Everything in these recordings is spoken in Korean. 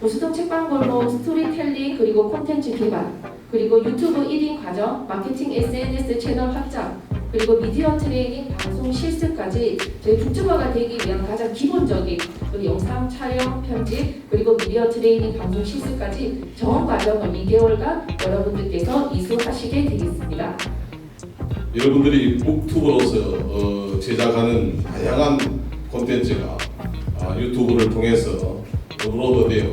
보수동 책방골목 스토리텔링 그리고 콘텐츠 개발 그리고 유튜브 1인 과정 마케팅 SNS 채널 확장 그리고 미디어 트레이닝 방송 실습까지 저희 북튜버가 되기 위한 가장 기본적인 그 영상 촬영 편집 그리고 미디어 트레이닝 방송 실습까지 전 과정을 2개월간 여러분들께서 이수하시게 되겠습니다. 여러분들이 북튜버로서 어, 제작하는 다양한 콘텐츠가 아, 유튜브를 통해서 업로드되어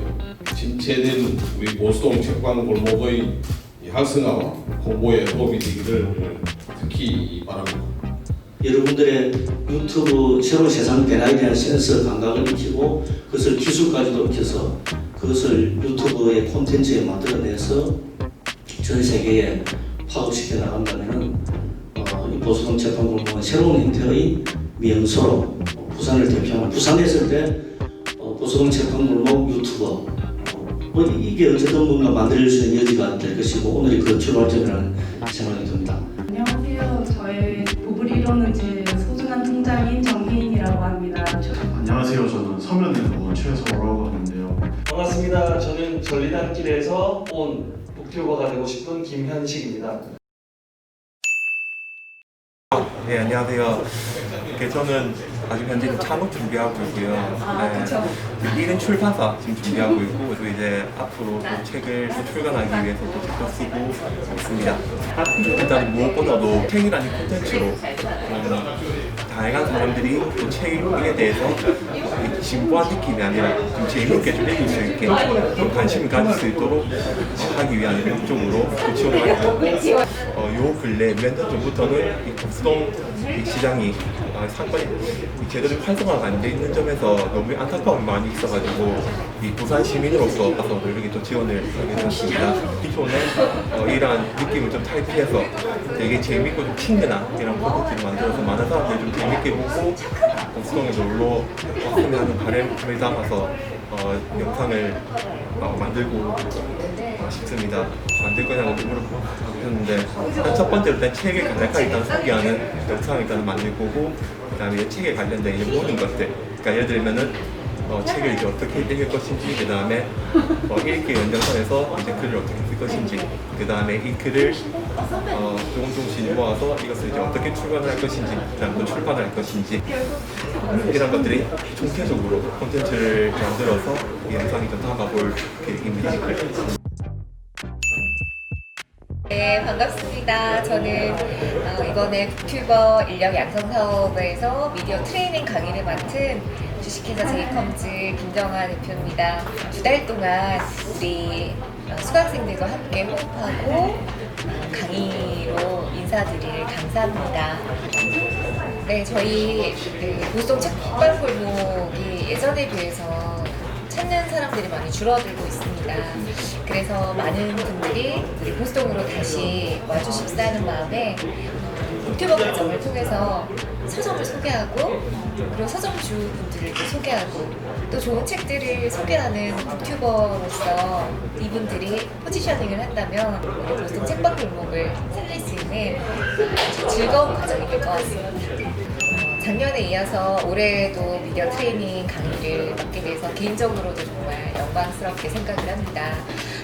진체된 우리 보수동 책방 골목의 이 활성화와 홍보에 도움이 되기를 특히 바랍니다. 여러분들의 유튜브 새로운 세상 변화에 대한 센서 감각을 익히고 그것을 기술까지도 익혀서 그것을 유튜브의 콘텐츠에 만들어내서 전 세계에 파급시켜 나간다면은 어, 이 보수동 재판골목은 새로운 형태의 명소로 부산을 대표하는 부산에 있을 때 어, 보수동 재판골목 유튜버 어, 뭐 이게 어쨌든 뭔가 만들 수 있는 여지가 될 것이고 오늘이 그 출발점이라는 생각이 듭니다. 안녕하세요. 저의 보블 이루는지 소중한 통장인 정혜인이라고 합니다. 저- 안녕하세요. 저는 서면에 온 최서라고 하는데요. 반갑습니다. 저는 전리단길에서 온 북튜버가 되고 싶은 김현식입니다. 네 안녕하세요. 네, 저는 아직 현재 창업 준비하고 있고요. 네, 이른 출판사 지금 준비하고 있고 또 이제 앞으로 또 책을 또 출간하기 위해서 또 책도 쓰고 있습니다. 일단 무엇보다도 책이라는 콘텐츠로 음, 다양한 사람들이 또 책에 대해서 이 진부한 느낌이 아니라 좀 재미있게 좀 읽을 수 있게 좀 관심을 가질 수 있도록 어, 하기 위한 목적으로 또 지원을 하게 되고 어, 요 근래 몇 년 전부터는 이 복수동 이 시장이 아, 상권이 제대로 활성화가 안 돼 있는 점에서 너무 안타까움이 많이 있어가지고 이 부산 시민으로서 가서 이렇게 또 지원을 하게 되었습니다. 기존에 어, 이러한 느낌을 좀 탈피해서 되게 재밌고 좀 친근한 이런 콘텐츠를 만들어서 많은 사람들이 좀 재밌게 보고 복수동에 놀러 왔으면 하는 바람을 담아서 어, 영상을 어, 만들고 어, 싶습니다. 만들 거냐고 물어보셨는데 첫 번째로 일단 책을 간략하게 일단 소개하는 영상을 일단 만들 거고 그 다음에 책에 관련된 모든 것들 그러니까 예를 들면은 어, 책을 이제 어떻게 읽을 것인지 그 다음에 어, 읽기 연장선에서 이제 글을 어떻게 쓸 것인지 그 다음에 이 글을 어, 조금 조금씩 모아서 이것을 이제 어떻게 출간할 것인지 그 다음 또 출판할 것인지 이런 것들이 총체적으로 콘텐츠를 만들어서 이 영상이 좀 담아볼 계획입니다. 네, 반갑습니다. 저는 어, 이번에 북튜버 인력 양성 사업에서 미디어 트레이닝 강의를 맡은 주식회사 제이컴즈 김정아 대표입니다. 두 달 동안 우리 어, 수강생들과 함께 호흡하고 어, 강의로 인사드릴 감사합니다. 네, 저희 그 보수동 책방 골목이 예전에 비해서 찾는 사람들이 많이 줄어들고 있습니다. 그래서 많은 분들이 우리 보수동으로 다시 와주십사 하는 마음에 어, 유튜버 과정을 통해서 서점을 소개하고 그리고 서점주 분들을 또 소개하고 또 좋은 책들을 소개하는 북튜버로서 이분들이 포지셔닝을 한다면 우리 보수동 책방 골목을 살릴 수 있는 즐거운 과정이 될 것 같습니다. 어, 작년에 이어서 올해도 미디어 트레이닝 강의를 맡게 돼서 개인적으로도 정말 영광스럽게 생각을 합니다.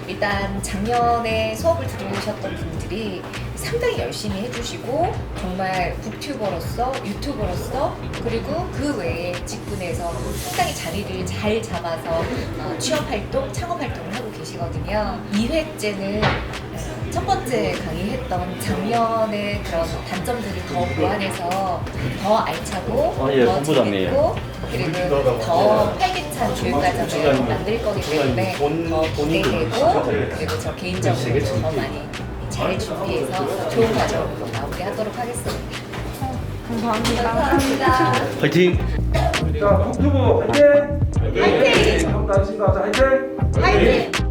일단 작년에 수업을 들으셨던 분들이 상당히 열심히 해주시고 정말 북튜버로서 유튜버로서 그리고 그 외에 직군에서 상당히 자리를 잘 잡아서 어, 취업 활동, 창업 활동을 하고 계시거든요. 2회째는 첫 번째 강의했던 작년의 그런 단점들을 더 보완해서 더 알차고 아, 예, 더 본부장님. 재밌고 그리고 더 활기찬 교육 과정을 만들 거기 때문에 더 기대되고 그리고 저 개인적으로 더 많이 잘 준비해서 좋은 과정 마무리하도록 하겠습니다. 감사합니다. 감사합니다. 화이팅! 자, 북튜버 화이팅! 화이팅! 한번 다시 가자, 화이팅! 화이팅!